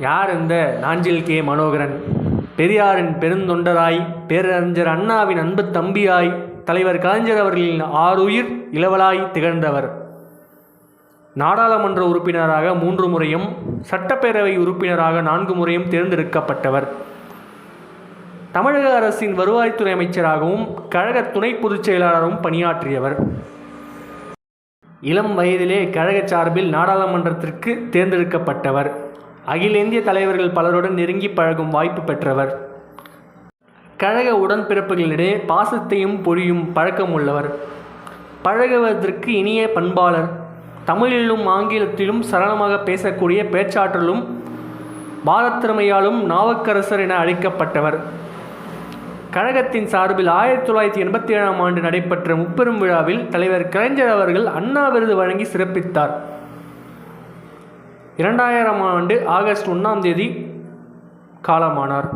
யார் இந்த நாஞ்சில் கே மனோகரன்? பெரியாரின் பெருந்தொண்டராய் பேரறிஞர் அண்ணாவின் அன்பு தம்பியாய் தலைவர் கலைஞர் அவர்களின் ஆறுயிர் இளவலாய் திகழ்ந்தவர். நாடாளுமன்ற உறுப்பினராக மூன்று முறையும் சட்டப்பேரவை உறுப்பினராக நான்கு முறையும் தேர்ந்தெடுக்கப்பட்டவர். தமிழக அரசின் வருவாய்த்துறை அமைச்சராகவும் கழக துணை பொதுச் செயலாளரும் பணியாற்றியவர். இளம் வயதிலே கழக சார்பில் நாடாளுமன்றத்திற்கு தேர்ந்தெடுக்கப்பட்டவர். அகில இந்திய தலைவர்கள் பலருடன் நெருங்கி பழகும் வாய்ப்பு பெற்றவர். கழக உடன்பிறப்புகளிடையே பாசத்தையும் பொழியும் பழக்கம் உள்ளவர். பழகுவதற்கு இனிய பண்பாளர். தமிழிலும் ஆங்கிலத்திலும் சரளமாக பேசக்கூடிய பேச்சாற்றலும் பாரத்திறமையாலும் நாவக்கரசர் என அழைக்கப்பட்டவர். கழகத்தின் சார்பில் ஆயிரத்தி தொள்ளாயிரத்தி எண்பத்தி ஏழாம் ஆண்டு நடைபெற்ற முப்பெரும் விழாவில் தலைவர் கலைஞர் அவர்கள் அண்ணா விருது வழங்கி சிறப்பித்தார். இரண்டாயிரம் ஆண்டு ஆகஸ்ட் ஒன்றாம் தேதி காலமானார்.